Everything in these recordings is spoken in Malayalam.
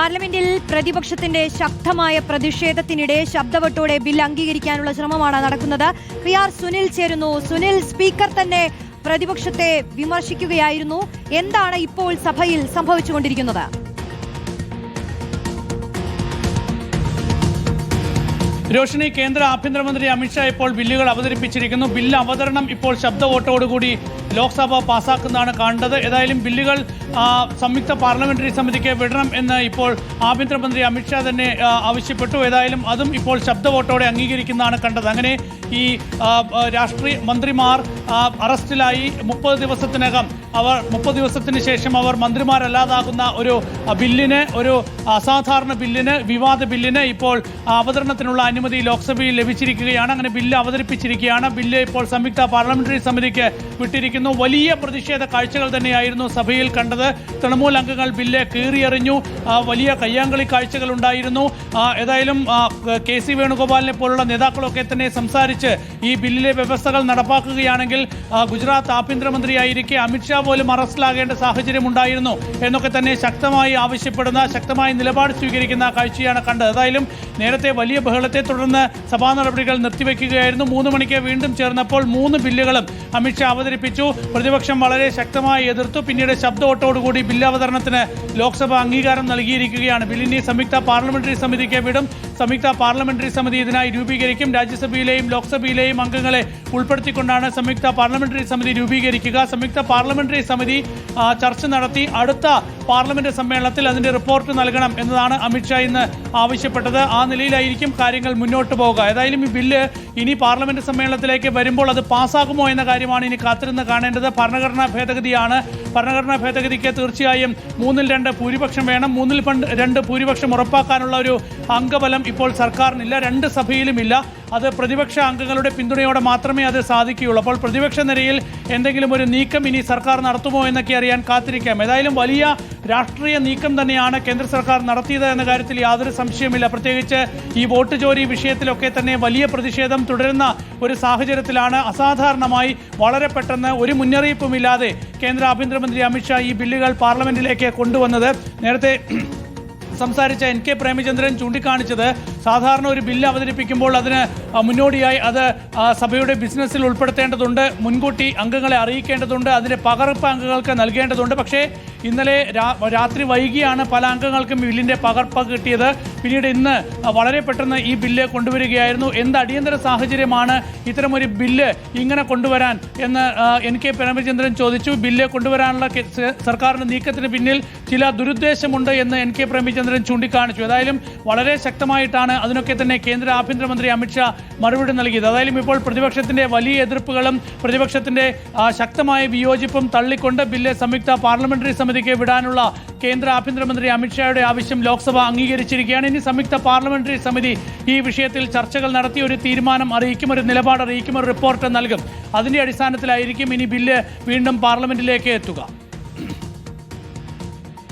പാർലമെന്റിൽ പ്രതിപക്ഷത്തിന്റെ ശക്തമായ പ്രതിഷേധത്തിനിടെ ശബ്ദവട്ടോടെ ബിൽ അംഗീകരിക്കാനുള്ള ശ്രമമാണ് നടക്കുന്നത്. പി ആർ സുനിൽ ചേരുന്നു. സുനിൽ സ്പീക്കർ തന്നെ പ്രതിപക്ഷത്തെ വിമർശിക്കുകയായിരുന്നു. എന്താണ് ഇപ്പോൾ സഭയിൽ സംഭവിച്ചുകൊണ്ടിരിക്കുന്നത്? രോഷിനി കേന്ദ്ര ആഭ്യന്തരമന്ത്രി അമിത്ഷാ ഇപ്പോൾ ബില്ലുകൾ അവതരിപ്പിച്ചിരിക്കുന്നു. ബില്ല് അവതരണം ഇപ്പോൾ ശബ്ദ വോട്ടോടുകൂടി ലോക്സഭ പാസാക്കുന്നതാണ് കണ്ടത്. ഏതായാലും ബില്ലുകൾ സംയുക്ത പാർലമെന്ററി സമിതിക്ക് വിടണം എന്ന് ഇപ്പോൾ ആഭ്യന്തരമന്ത്രി അമിത്ഷാ തന്നെ ആവശ്യപ്പെട്ടു. ഏതായാലും അതും ഇപ്പോൾ ശബ്ദ വോട്ടോടെ അംഗീകരിക്കുന്നതാണ് കണ്ടത്. അങ്ങനെ ഈ രാഷ്ട്രീയ മന്ത്രിമാർ അറസ്റ്റിലായി മുപ്പത് ദിവസത്തിനകം അവർ മുപ്പത് ദിവസത്തിന് ശേഷം അവർ മന്ത്രിമാരല്ലാതാകുന്ന ഒരു ബില്ലിന് ഒരു അസാധാരണ ബില്ലിന് വിവാദ ബില്ലിന് ഇപ്പോൾ അവതരണത്തിനുള്ള അനുമതി ലോക്സഭയിൽ ലഭിച്ചിരിക്കുകയാണ്. അങ്ങനെ ബില്ല് അവതരിപ്പിച്ചിരിക്കുകയാണ്. ബില്ല് ഇപ്പോൾ സംയുക്ത പാർലമെന്ററി സമിതിക്ക് വിട്ടിരിക്കുന്നു. വലിയ പ്രതിഷേധ കാഴ്ചകൾ തന്നെയായിരുന്നു സഭയിൽ കണ്ടത്. തൃണമൂൽ അംഗങ്ങൾ ബില്ല് കീറിയെറിഞ്ഞു. വലിയ കയ്യാങ്കളി കാഴ്ചകൾ ഉണ്ടായിരുന്നു. ഏതായാലും കെ സി വേണുഗോപാലിനെ പോലുള്ള നേതാക്കളൊക്കെ തന്നെ സംസാരിച്ച്. ഈ ബില്ലിലെ വ്യവസ്ഥകൾ നടപ്പാക്കുകയാണെങ്കിൽ ഗുജറാത്ത് ആഭ്യന്തരമന്ത്രിയായിരിക്കെ അമിത്ഷാ പോലും അറസ്റ്റിലാകേണ്ട സാഹചര്യം ഉണ്ടായിരുന്നു എന്നൊക്കെ തന്നെ ശക്തമായി ആവശ്യപ്പെടുന്ന ശക്തമായ നിലപാട് സ്വീകരിക്കുന്ന കാഴ്ചയാണ് കണ്ടത്. ഏതായാലും നേരത്തെ വലിയ ബഹളത്തെ തുടർന്ന് സഭാ നടപടികൾ നിർത്തിവെക്കുകയായിരുന്നു. മൂന്ന് മണിക്ക് വീണ്ടും ചേർന്നപ്പോൾ മൂന്ന് ബില്ലുകളും അമിത്ഷാ അവതരിപ്പിച്ചു. പ്രതിപക്ഷം വളരെ ശക്തമായി എതിർത്തു. പിന്നീട് ശബ്ദ വോട്ടോടുകൂടി ബില്ല് അവതരണത്തിന് ലോക്സഭ അംഗീകാരം നൽകിയിരിക്കുകയാണ്. ബില്ലിനെ സംയുക്ത പാർലമെന്ററി സമിതിക്ക് വിടും. സംയുക്ത പാർലമെന്ററി സമിതി ഇതിനായി രൂപീകരിക്കും. രാജ്യസഭയിലെയും ലോക്സഭയിലെയും അംഗങ്ങളെ ഉൾപ്പെടുത്തിക്കൊണ്ടാണ് സംയുക്ത പാർലമെന്ററി സമിതി രൂപീകരിക്കുക. സംയുക്ത പാർലമെന്ററി സമിതി ചർച്ച നടത്തി. അടുത്ത പാർലമെന്റ് സമ്മേളനത്തിൽ അതിന്റെ റിപ്പോർട്ട് നൽകണം എന്നതാണ് അമിത്ഷാ ഇന്ന് ആവശ്യപ്പെട്ടത്. ആ നിലയിലായിരിക്കും കാര്യങ്ങൾ മുന്നോട്ട് പോകുക ഏതായാലും ഈ ബില്ല് ഇനി പാർലമെന്റ് സമ്മേളനത്തിലേക്ക് വരുമ്പോൾ അത് പാസ്സാകുമോ എന്ന കാര്യമാണ് ഇനി കാത്തിരുന്ന് കാണേണ്ടത്. ഭരണഘടനാ ഭേദഗതിയാണ്. ഭരണഘടനാ ഭേദഗതിക്ക് തീർച്ചയായും മൂന്നിൽ രണ്ട് ഭൂരിപക്ഷം വേണം. മൂന്നിൽ രണ്ട് ഭൂരിപക്ഷം ഉറപ്പാക്കാനുള്ള ഒരു അംഗബലം ഇപ്പോൾ സർക്കാരിനില്ല. രണ്ട് സഭയിലുമില്ല. അത് പ്രതിപക്ഷ അംഗങ്ങളുടെ പിന്തുണയോടെ മാത്രമേ അത് സാധിക്കുകയുള്ളൂ. അപ്പോൾ പ്രതിപക്ഷ നിരയിൽ എന്തെങ്കിലും ഒരു നീക്കം ഇനി സർക്കാർ നടത്തുമോ എന്നൊക്കെ അറിയാൻ കാത്തിരിക്കാം. ഏതായാലും വലിയ രാഷ്ട്രീയ നീക്കം തന്നെയാണ് കേന്ദ്ര സർക്കാർ നടത്തിയത് എന്ന കാര്യത്തിൽ യാതൊരു സംശയമില്ല പ്രത്യേകിച്ച് ഈ വോട്ട് ചോരി വിഷയത്തിലൊക്കെ തന്നെ വലിയ പ്രതിഷേധം തുടരുന്ന ഒരു സാഹചര്യത്തിലാണ് അസാധാരണമായി വളരെ പെട്ടെന്ന് ഒരു മുന്നറിയിപ്പുമില്ലാതെ കേന്ദ്ര ആഭ്യന്തരമന്ത്രി അമിത്ഷാ ഈ ബില്ലുകൾ പാർലമെന്റിലേക്ക് കൊണ്ടുവന്നത്. നേരത്തെ സംസാരിച്ച എൻ കെ പ്രേമചന്ദ്രൻ ചൂണ്ടിക്കാണിച്ചത് സാധാരണ ഒരു ബില്ല് അവതരിപ്പിക്കുമ്പോൾ അതിന് മുന്നോടിയായി അത് സഭയുടെ ബിസിനസ്സിൽ ഉൾപ്പെടുത്തേണ്ടതുണ്ട് മുൻകൂട്ടി അംഗങ്ങളെ അറിയിക്കേണ്ടതുണ്ട് അതിന് പകർപ്പ് അംഗങ്ങൾക്ക് നൽകേണ്ടതുണ്ട്. പക്ഷേ ഇന്നലെ രാത്രി വൈകിയാണ് പല അംഗങ്ങൾക്കും ബില്ലിന്റെ പകർപ്പ് കിട്ടിയത്. പിന്നീട് ഇന്ന് വളരെ പെട്ടെന്ന് ഈ ബില്ല് കൊണ്ടുവരികയായിരുന്നു. എന്ത് അടിയന്തര സാഹചര്യമാണ് ഇത്തരമൊരു ബില്ല് ഇങ്ങനെ കൊണ്ടുവരാൻ എന്ന് എൻ കെ പ്രേമചന്ദ്രൻ ചോദിച്ചു. ബില്ല് കൊണ്ടുവരാനുള്ള സർക്കാരിന്റെ നീക്കത്തിന് പിന്നിൽ ചില ദുരുദ്ദേശമുണ്ട് എന്ന് എൻ കെ പ്രേമചന്ദ്രൻ ചൂണ്ടിക്കാണിച്ചു. ഏതായാലും വളരെ ശക്തമായിട്ടാണ് അതിനൊക്കെ തന്നെ കേന്ദ്ര ആഭ്യന്തരമന്ത്രി അമിത്ഷാ മറുപടി നൽകിയത്. അതായാലും ഇപ്പോൾ പ്രതിപക്ഷത്തിന്റെ വലിയ എതിർപ്പുകളും പ്രതിപക്ഷത്തിന്റെ ശക്തമായ വിയോജിപ്പും തള്ളിക്കൊണ്ട് ബില്ല് സംയുക്ത പാർലമെന്ററി സമിതിക്ക് വിടാനുള്ള കേന്ദ്ര ആഭ്യന്തരമന്ത്രി അമിത്ഷായുടെ ആവശ്യം ലോക്സഭ അംഗീകരിച്ചിരിക്കുകയാണ്. ഇനി സംയുക്ത പാർലമെന്ററി സമിതി ഈ വിഷയത്തിൽ ചർച്ചകൾ നടത്തി ഒരു തീരുമാനം അറിയിക്കും ഒരു നിലപാട് അറിയിക്കും ഒരു റിപ്പോർട്ട് നൽകും. അതിന്റെ അടിസ്ഥാനത്തിലായിരിക്കും ഇനി ബില്ല് വീണ്ടും പാർലമെന്റിലേക്ക് എത്തുക.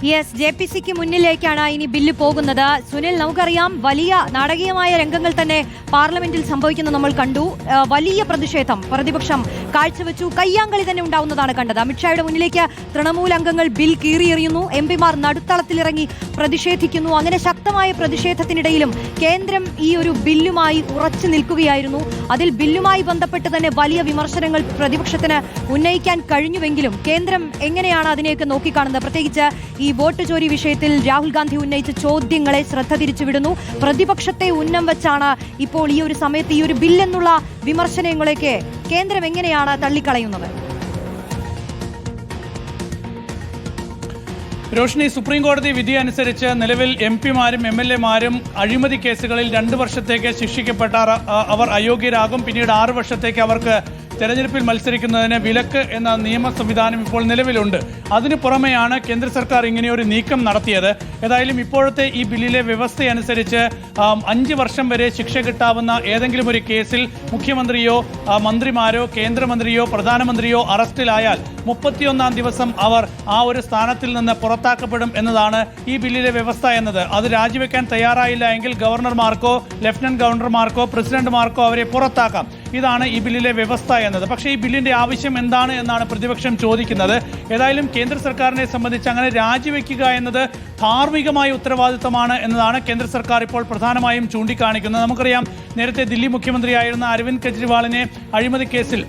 യെസ് ജെ പി സിക്ക് മുന്നിലേക്കാണ് ഇനി ബില്ല് പോകുന്നത്. സുനിൽ നമുക്കറിയാം വലിയ നാടകീയമായ രംഗങ്ങൾ തന്നെ പാർലമെന്റിൽ സംഭവിക്കുന്നത് നമ്മൾ കണ്ടു. വലിയ പ്രതിഷേധം പ്രതിപക്ഷം കാഴ്ചവെച്ചു. കയ്യാങ്കളി തന്നെ ഉണ്ടാവുന്നതാണ് കണ്ടത്. അമിത്ഷായുടെ മുന്നിലേക്ക് തൃണമൂൽ അംഗങ്ങൾ ബിൽ കീറിയെറിയുന്നു. എം പിമാർ നടുത്തളത്തിലിറങ്ങി പ്രതിഷേധിക്കുന്നു. അങ്ങനെ ശക്തമായ പ്രതിഷേധത്തിനിടയിലും കേന്ദ്രം ഈ ഒരു ബില്ലുമായി ഉറച്ചു നിൽക്കുകയായിരുന്നു. അതിൽ ബില്ലുമായി ബന്ധപ്പെട്ട് തന്നെ വലിയ വിമർശനങ്ങൾ പ്രതിപക്ഷത്തിന് ഉന്നയിക്കാൻ കഴിഞ്ഞുവെങ്കിലും കേന്ദ്രം എങ്ങനെയാണ് അതിനെയൊക്കെ നോക്കിക്കാണുന്നത്? പ്രത്യേകിച്ച് ഈ വോട്ട് ചോരി വിഷയത്തിൽ രാഹുൽ ഗാന്ധി ഉന്നയിച്ച ചോദ്യങ്ങളെ ശ്രദ്ധ തിരിച്ചുവിടുന്നു. പ്രതിപക്ഷത്തെ ഉന്നം വെച്ചാണ് ഇപ്പോൾ ഈ ഒരു സമയത്ത് ഈ ഒരു ബില്ലെന്നുള്ള വിമർശനങ്ങളൊക്കെ കേന്ദ്രം എങ്ങനെയാണ് തള്ളിക്കളയുന്നത്. രോഷിനി സുപ്രീം കോടതി വിധി അനുസരിച്ച് നിലവിൽ എം പിമാരും എം എൽ എമാരും അഴിമതി കേസുകളിൽ രണ്ട് വർഷത്തേക്ക് ശിക്ഷിക്കപ്പെട്ട അവർ അയോഗ്യരാകും. പിന്നീട് ആറ് വർഷത്തേക്ക് അവർക്ക് തെരഞ്ഞെടുപ്പിൽ മത്സരിക്കുന്നതിന് വിലക്ക് എന്ന നിയമ സംവിധാനം ഇപ്പോൾ നിലവിലുണ്ട്. അതിനു പുറമെയാണ് കേന്ദ്ര സർക്കാർ ഇങ്ങനെയൊരു നീക്കം നടത്തിയത്. ഏതായാലും ഇപ്പോഴത്തെ ഈ ബില്ലിലെ വ്യവസ്ഥയനുസരിച്ച് അഞ്ച് വർഷം വരെ ശിക്ഷ കിട്ടാവുന്ന ഏതെങ്കിലും ഒരു കേസിൽ മുഖ്യമന്ത്രിയോ മന്ത്രിമാരോ കേന്ദ്രമന്ത്രിയോ പ്രധാനമന്ത്രിയോ അറസ്റ്റിലായാൽ മുപ്പത്തിയൊന്നാം ദിവസം അവർ ആ ഒരു സ്ഥാനത്തിൽ നിന്ന് പുറത്താക്കപ്പെടും എന്നതാണ് ഈ ബില്ലിലെ വ്യവസ്ഥ എന്നത്. അത് രാജിവെക്കാൻ തയ്യാറായില്ല എങ്കിൽ ഗവർണർമാർക്കോ ലഫ്റ്റനന്റ് ഗവർണർമാർക്കോ പ്രസിഡന്റുമാർക്കോ അവരെ പുറത്താക്കാം. ഇതാണ് ഈ ബില്ലിലെ വ്യവസ്ഥ എന്നത്. പക്ഷേ ഈ ബില്ലിന്റെ ആവശ്യം എന്താണ് എന്നാണ് പ്രതിപക്ഷം ചോദിക്കുന്നത്. ഏതായാലും കേന്ദ്ര സർക്കാരിനെ സംബന്ധിച്ച് അങ്ങനെ രാജിവെക്കുക എന്നത് ധാർമ്മികമായ ഉത്തരവാദിത്തമാണ് എന്നതാണ് കേന്ദ്ര സർക്കാർ ഇപ്പോൾ പ്രധാനമായും ചൂണ്ടിക്കാണിക്കുന്നത്. നമുക്കറിയാം നേരത്തെ ദില്ലി മുഖ്യമന്ത്രിയായിരുന്ന അരവിന്ദ് കെജ്രിവാളിനെ അഴിമതി കേസിൽ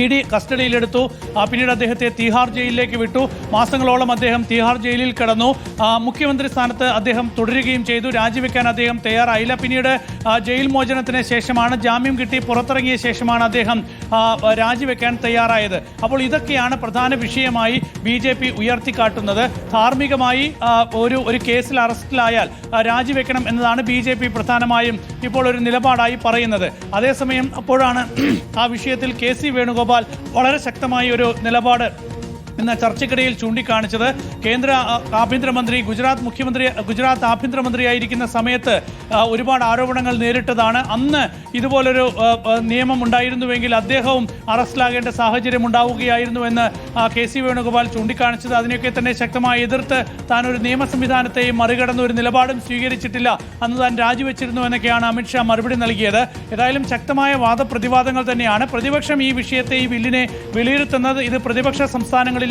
ഇ ഡി കസ്റ്റഡിയിലെടുത്തു. പിന്നീട് അദ്ദേഹത്തെ തീഹാർ ജയിലിലേക്ക് വിട്ടു. മാസങ്ങളോളം അദ്ദേഹം തീഹാർ ജയിലിൽ കിടന്നു. മുഖ്യമന്ത്രി സ്ഥാനത്ത് അദ്ദേഹം തുടരുകയും ചെയ്തു. രാജിവെക്കാൻ അദ്ദേഹം തയ്യാറായില്ല. പിന്നീട് ജയിൽ മോചനത്തിന് ശേഷമാണ് ജാമ്യം കിട്ടി. പുറത്തിറങ്ങിയ ശേഷമാണ് അദ്ദേഹം രാജിവെക്കാൻ തയ്യാറായത്. അപ്പോൾ ഇതൊക്കെയാണ് പ്രധാന വിഷയമായി ബി ജെ പി ഉയർത്തിക്കാട്ടുന്നത്. ധാർമ്മികമായി ഒരു ഒരു കേസിൽ അറസ്റ്റിലായാൽ രാജിവെക്കണം എന്നതാണ് ബി ജെ പി പ്രധാനമായും ഇപ്പോൾ ഒരു നിലപാടായി പറയുന്നത്. അതേസമയം അപ്പോഴാണ് ആ വിഷയത്തിൽ കെ സി വേണുഗോപാൽ വളരെ ശക്തമായ ഒരു നിലപാട് ഇന്ന് ചർച്ചയ്ക്കിടയിൽ ചൂണ്ടിക്കാണിച്ചത് കേന്ദ്ര ആഭ്യന്തരമന്ത്രി ഗുജറാത്ത് മുഖ്യമന്ത്രി ഗുജറാത്ത് ആഭ്യന്തരമന്ത്രിയായിരിക്കുന്ന സമയത്ത് ഒരുപാട് ആരോപണങ്ങൾ നേരിട്ടതാണ്. അന്ന് ഇതുപോലൊരു നിയമം ഉണ്ടായിരുന്നുവെങ്കിൽ അദ്ദേഹവും അറസ്റ്റിലാകേണ്ട സാഹചര്യം ഉണ്ടാവുകയായിരുന്നു എന്ന് കെ സി വേണുഗോപാൽ ചൂണ്ടിക്കാണിച്ചത്. അതിനെയൊക്കെ തന്നെ ശക്തമായി എതിർത്ത് താൻ ഒരു നിയമ സംവിധാനത്തെയും മറികടന്ന ഒരു നിലപാടും സ്വീകരിച്ചിട്ടില്ല. അന്ന് താൻ രാജിവെച്ചിരുന്നു എന്നൊക്കെയാണ് അമിത്ഷാ മറുപടി നൽകിയത്. ഏതായാലും ശക്തമായ വാദപ്രതിവാദങ്ങൾ തന്നെയാണ്. പ്രതിപക്ഷം ഈ വിഷയത്തെ ഈ ബില്ലിനെ വിലയിരുത്തുന്നത്. ഇത് പ്രതിപക്ഷ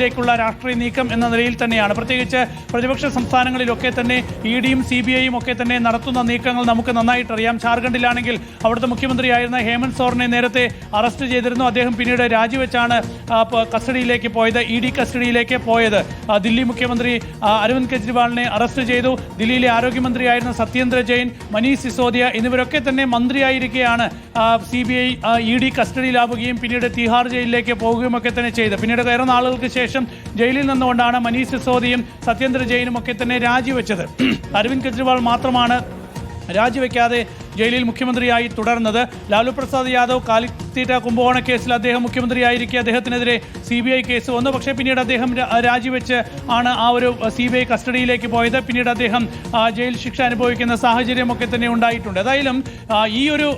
സംസ്ഥാനങ്ങളിലേക്കുള്ള രാഷ്ട്രീയ നീക്കം എന്ന നിലയിൽ തന്നെയാണ്. പ്രത്യേകിച്ച് പ്രതിപക്ഷ സംസ്ഥാനങ്ങളിലൊക്കെ തന്നെ ഇ ഡിയും സി ബി ഐയും ഒക്കെ തന്നെ നടത്തുന്ന നീക്കങ്ങൾ നമുക്ക് നന്നായിട്ട് അറിയാം ഝാർഖണ്ഡിലാണെങ്കിൽ അവിടുത്തെ മുഖ്യമന്ത്രിയായിരുന്ന ഹേമന്ത് സോറിനെ നേരത്തെ അറസ്റ്റ് ചെയ്തിരുന്നു. അദ്ദേഹം പിന്നീട് രാജിവെച്ചാണ് കസ്റ്റഡിയിലേക്ക് പോയത് ഇ ഡി കസ്റ്റഡിയിലേക്ക് പോയത്. ദില്ലി മുഖ്യമന്ത്രി അരവിന്ദ് കെജ്രിവാളിനെ അറസ്റ്റ് ചെയ്തു. ദില്ലിയിലെ ആരോഗ്യമന്ത്രിയായിരുന്ന സത്യേന്ദ്ര ജെയിൻ മനീഷ് സിസോദിയ എന്നിവരൊക്കെ തന്നെ മന്ത്രിയായിരിക്കെയാണ് C B I E D കസ്റ്റഡിയിലാവുകയും പിന്നീട് തിഹാർ ജയിലിലേക്ക് പോവുകയും ഒക്കെ തന്നെ ചെയ്ത്. പിന്നീട് വേറെ നാളുകൾക്ക് ശേഷം ജയിലിൽ നിന്നുകൊണ്ടാണ് മനീഷ് സിസോദിയും സത്യേന്ദ്ര ജെയിനും ഒക്കെ തന്നെ രാജിവെച്ചത്. അരവിന്ദ് കെജ്രിവാൾ മാത്രമാണ് രാജിവെക്കാതെ ജയിലിൽ മുഖ്യമന്ത്രിയായി തുടർന്നത്. ലാലു പ്രസാദ് യാദവ് കാലിത്തീറ്റ കുംഭകോണ കേസിൽ അദ്ദേഹം മുഖ്യമന്ത്രിയായിരിക്കെ. അദ്ദേഹത്തിനെതിരെ സി ബി ഐ കേസ് വന്നു. പക്ഷേ പിന്നീട് അദ്ദേഹം രാജിവെച്ച് ആണ് ആ ഒരു സി ബി ഐ കസ്റ്റഡിയിലേക്ക് പോയത്. പിന്നീട് അദ്ദേഹം ജയിൽ ശിക്ഷ അനുഭവിക്കുന്ന സാഹചര്യമൊക്കെ തന്നെ ഉണ്ടായിട്ടുണ്ട്. ഏതായാലും ഈ ഒരു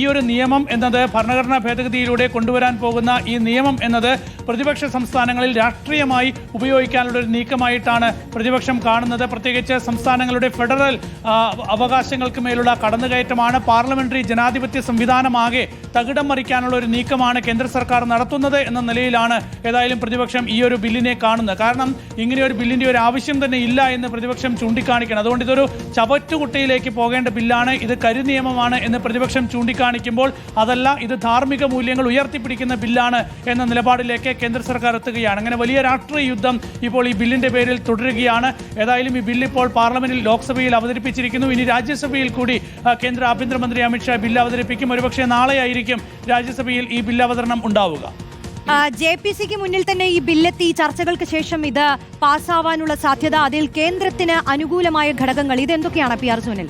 ഈ ഒരു നിയമം എന്നത് ഭരണഘടനാ ഭേദഗതിയിലൂടെ കൊണ്ടുവരാൻ പോകുന്ന ഈ നിയമം എന്നത് പ്രതിപക്ഷ സംസ്ഥാനങ്ങളിൽ രാഷ്ട്രീയമായി ഉപയോഗിക്കാനുള്ള ഒരു നീക്കമായിട്ടാണ് പ്രതിപക്ഷം കാണുന്നത്. പ്രത്യേകിച്ച് സംസ്ഥാനങ്ങളുടെ ഫെഡറൽ അവകാശങ്ങൾക്ക് മേലുള്ള കടന്നുകയറ്റമാണ് പാർലമെന്ററി ജനാധിപത്യ സംവിധാനമാകെ തകിടം മറിക്കാനുള്ള ഒരു നീക്കമാണ് കേന്ദ്ര സർക്കാർ നടത്തുന്നത് എന്ന നിലയിലാണ് ഏതായാലും പ്രതിപക്ഷം ഈ ഒരു ബില്ലിനെ കാണുന്നത്. കാരണം ഇങ്ങനെ ഒരു ബില്ലിന്റെ ഒരു ആവശ്യം തന്നെ ഇല്ല എന്ന് പ്രതിപക്ഷം ചൂണ്ടിക്കാണിക്കണം. അതുകൊണ്ട് ഇതൊരു ചവറ്റുകുട്ടയിലേക്ക് പോകേണ്ട ബില്ലാണ്. ഇത് കരുനിയമമാണ് എന്ന് പ്രതിപക്ഷം ചൂണ്ടിക്കാണിക്കുമ്പോൾ അതല്ല ഇത് ധാർമ്മിക മൂല്യങ്ങൾ ഉയർത്തിപ്പിടിക്കുന്ന ബില്ലാണ് എന്ന നിലപാടിലേക്ക് കേന്ദ്ര സർക്കാർ എത്തുകയാണ്. അങ്ങനെ വലിയ രാഷ്ട്രീയ യുദ്ധം ഇപ്പോൾ ഈ ബില്ലിന്റെ പേരിൽ തുടരുകയാണ്. ഏതായാലും ഈ ബില്ല് ഇപ്പോൾ പാർലമെന്റിൽ ലോക്സഭയിൽ അവതരിപ്പിച്ചിരിക്കുന്നു. ഇനി രാജ്യസഭയിൽ കൂടി കേന്ദ്ര ആഭ്യന്തരമന്ത്രി അമിത്ഷാ ബില്ല് അവതരിപ്പിക്കും. ഒരുപക്ഷെ നാളെയായിരിക്കും രാജ്യസഭയിൽ ഈ ബില്ല് അവതരണം ഉണ്ടാവുക ജെ പി സിക്ക് മുന്നിൽ തന്നെ ഈ ബില്ലെത്തി ചർച്ചകൾക്ക് ശേഷം ഇത് പാസ്സാവാനുള്ള സാധ്യത അതിൽ കേന്ദ്രത്തിന് അനുകൂലമായ ഘടകങ്ങൾ. ഇതെന്തൊക്കെയാണ് പി ആർ സുനിൽ?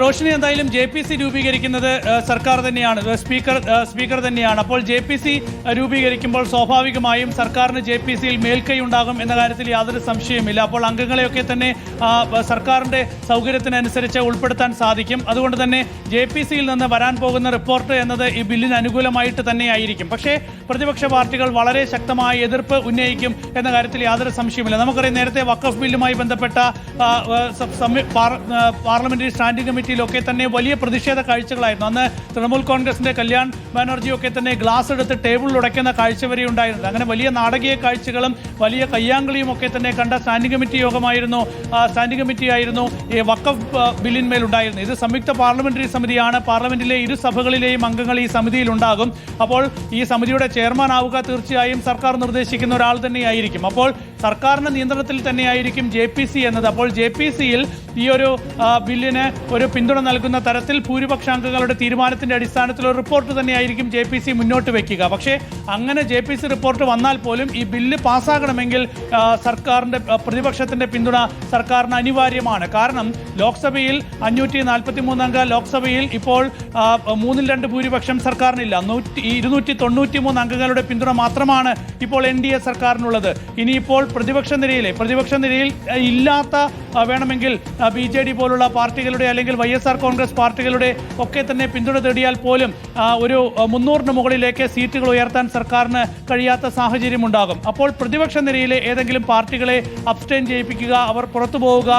റോഷിനി എന്തായാലും ജെ പി സി രൂപീകരിക്കുന്നത് സർക്കാർ തന്നെയാണ് സ്പീക്കർ സ്പീക്കർ തന്നെയാണ്. അപ്പോൾ ജെ പി സി രൂപീകരിക്കുമ്പോൾ സ്വാഭാവികമായും സർക്കാരിന് ജെ പി സിയിൽ മേൽക്കൈ ഉണ്ടാകും എന്ന കാര്യത്തിൽ യാതൊരു സംശയമില്ല അപ്പോൾ അംഗങ്ങളെയൊക്കെ തന്നെ സർക്കാരിന്റെ സൗകര്യത്തിനനുസരിച്ച് ഉൾപ്പെടുത്താൻ സാധിക്കും. അതുകൊണ്ട് തന്നെ ജെ പി സിയിൽ നിന്ന് വരാൻ പോകുന്ന റിപ്പോർട്ട് എന്നത് ഈ ബില്ലിന് അനുകൂലമായിട്ട് തന്നെയായിരിക്കും. പക്ഷേ പ്രതിപക്ഷ പാർട്ടികൾ വളരെ ശക്തമായ എതിർപ്പ് ഉന്നയിക്കും എന്ന കാര്യത്തിൽ യാതൊരു സംശയമില്ല നമുക്കറിയാം നേരത്തെ വക്കഫ് ബില്ലുമായി ബന്ധപ്പെട്ട പാർലമെന്ററി സ്റ്റാൻഡിംഗ് കമ്മിറ്റിയിലൊക്കെ തന്നെ വലിയ പ്രതിഷേധ കാഴ്ചകളായിരുന്നു. അന്ന് തൃണമൂൽ കോൺഗ്രസിന്റെ കല്യാൺ ബാനർജിയൊക്കെ തന്നെ ഗ്ലാസ് എടുത്ത് ടേബിളിൽ ഉടയ്ക്കുന്ന കാഴ്ച വരെ ഉണ്ടായിരുന്നു. അങ്ങനെ വലിയ നാടകീയ കാഴ്ചകളും വലിയ കയ്യാങ്കളിയും ഒക്കെ തന്നെ കണ്ട സ്റ്റാൻഡിംഗ് കമ്മിറ്റി യോഗമായിരുന്നു. സ്റ്റാൻഡിംഗ് കമ്മിറ്റി ആയിരുന്നു ഈ വക്കഫ് ബില്ലിന്മേൽ ഉണ്ടായിരുന്നു ഇത് സംയുക്ത പാർലമെന്ററി സമിതിയാണ്. പാർലമെന്റിലെ ഇരു സഭകളിലെയും അംഗങ്ങൾ ഈ സമിതിയിൽ ഉണ്ടാകും. അപ്പോൾ ഈ സമിതിയുടെ ചെയർമാൻ ആവുക തീർച്ചയായും സർക്കാർ നിർദ്ദേശിക്കുന്ന ഒരാൾ തന്നെയായിരിക്കും. അപ്പോൾ സർക്കാരിന്റെ നിയന്ത്രണത്തിൽ തന്നെയായിരിക്കും ജെ പി സി എന്നത്. അപ്പോൾ ജെ പി സിയിൽ ഈ ഒരു ബില്ലിന് ഒരു പിന്തുണ നൽകുന്ന തരത്തിൽ ഭൂരിപക്ഷ അംഗങ്ങളുടെ തീരുമാനത്തിന്റെ അടിസ്ഥാനത്തിൽ ഒരു റിപ്പോർട്ട് തന്നെയായിരിക്കും ജെ പി സി മുന്നോട്ട് വെക്കുക. പക്ഷേ അങ്ങനെ ജെ പി സി റിപ്പോർട്ട് വന്നാൽ പോലും ഈ ബില്ല് പാസ്സാകണമെങ്കിൽ സർക്കാരിന്റെ പ്രതിപക്ഷത്തിന്റെ പിന്തുണ സർക്കാരിന് അനിവാര്യമാണ്. കാരണം ലോക്സഭയിൽ അഞ്ഞൂറ്റി നാൽപ്പത്തി മൂന്നംഗ ലോക്സഭയിൽ ഇപ്പോൾ മൂന്നിൽ രണ്ട് ഭൂരിപക്ഷം സർക്കാരിനില്ല. നൂറ്റി ഇരുന്നൂറ്റി തൊണ്ണൂറ്റി മൂന്ന് അംഗങ്ങളുടെ പിന്തുണ മാത്രമാണ് ഇപ്പോൾ എൻ ഡി എ സർക്കാരിനുള്ളത്. ഇനിയിപ്പോൾ പ്രതിപക്ഷ നിരയിലെ പ്രതിപക്ഷ നിരയിൽ ഇല്ലാത്ത വേണമെങ്കിൽ ബി ജെ ഡി പോലുള്ള പാർട്ടികളുടെ അല്ലെങ്കിൽ വൈ എസ് ആർ കോൺഗ്രസ് പാർട്ടികളുടെ ഒക്കെ തന്നെ പിന്തുണ തേടിയാൽ പോലും ഒരു മുന്നൂറിന് മുകളിലേക്ക് സീറ്റുകൾ ഉയർത്താൻ സർക്കാരിന് കഴിയാത്ത സാഹചര്യം ഉണ്ടാകും. അപ്പോൾ പ്രതിപക്ഷ നിരയിലെ ഏതെങ്കിലും പാർട്ടികളെ അബ്സ്റ്റെയിൻ ചെയ്യിപ്പിക്കുക അവർ പുറത്തു പോവുക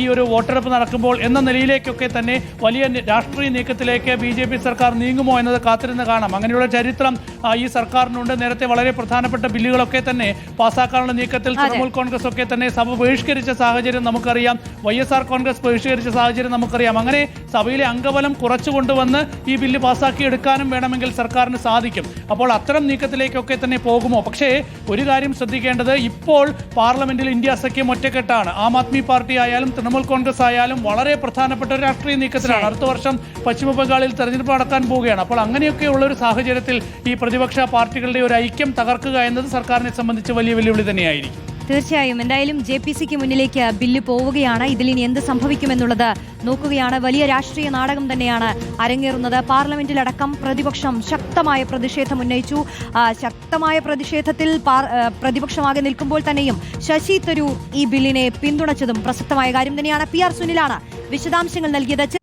ഈ ഒരു വോട്ടെടുപ്പ് നടക്കുമ്പോൾ എന്ന നിലയിലേക്കൊക്കെ തന്നെ വലിയ രാഷ്ട്രീയ നീക്കത്തിലേക്ക് ബി ജെ പി സർക്കാർ നീങ്ങുമോ എന്നത് കാത്തിരുന്ന് കാണാം. അങ്ങനെയുള്ള ചരിത്രം ഈ സർക്കാരിനുണ്ട്. നേരത്തെ വളരെ പ്രധാനപ്പെട്ട ബില്ലുകളൊക്കെ തന്നെ പാസ്സാക്കാനുള്ള നീക്കത്തിൽ തൃണമൂൽ കോൺഗ്രസ് ഒക്കെ തന്നെ സഭ ബഹിഷ്കരിച്ച സാഹചര്യം നമുക്കറിയാം. വൈ എസ് ആർ കോൺഗ്രസ് ബഹിഷ്കരിച്ച സാഹചര്യം നമുക്കറിയാം. അങ്ങനെ സഭയിലെ അംഗബലം കുറച്ചു കൊണ്ടുവന്ന് ഈ ബില്ല് പാസ്സാക്കി എടുക്കാനും വേണമെങ്കിൽ സർക്കാരിന് സാധിക്കും. അപ്പോൾ അത്തരം നീക്കത്തിലേക്കൊക്കെ തന്നെ പോകുമോ? പക്ഷേ ഒരു കാര്യം ശ്രദ്ധിക്കേണ്ടത് ഇപ്പോൾ പാർലമെന്റിൽ ഇന്ത്യ സഖ്യം ഒറ്റക്കെട്ടാണ്. ആം ആദ്മി പാർട്ടി ആയാലും തൃണമൂൽ കോൺഗ്രസ് ആയാലും വളരെ പ്രധാനപ്പെട്ട ഒരു രാഷ്ട്രീയ നീക്കത്തിലാണ്. അടുത്ത വർഷം പശ്ചിമ ബംഗാളിൽ തെരഞ്ഞെടുപ്പ് നടക്കാൻ പോവുകയാണ്. അപ്പോൾ അങ്ങനെയൊക്കെയുള്ള ഒരു സാഹചര്യത്തിൽ ഈ പ്രതിപക്ഷ പാർട്ടികളുടെ ഒരു ഐക്യം തകർക്കുക എന്നത് സർക്കാരിനെ സംബന്ധിച്ച് വലിയ വെല്ലുവിളി തന്നെയായിരിക്കും. തീർച്ചയായും. എന്തായാലും ജെ പി സിക്ക് മുന്നിലേക്ക് ബില്ല് പോവുകയാണ്. ഇതിലിനി എന്ത് സംഭവിക്കുമെന്നുള്ളത് നോക്കുകയാണ്. വലിയ രാഷ്ട്രീയ നാടകം തന്നെയാണ് അരങ്ങേറുന്നത്. പാർലമെന്റിലടക്കം പ്രതിപക്ഷം ശക്തമായ പ്രതിഷേധം ഉന്നയിച്ചു. ശക്തമായ പ്രതിഷേധത്തിൽ പ്രതിപക്ഷമാകെ നിൽക്കുമ്പോൾ തന്നെയും ശശി തരൂർ ഈ ബില്ലിനെ പിന്തുണച്ചതും പ്രസക്തമായ കാര്യം തന്നെയാണ്. പി ആർ സുനിലാണ് വിശദാംശങ്ങൾ നൽകിയത്.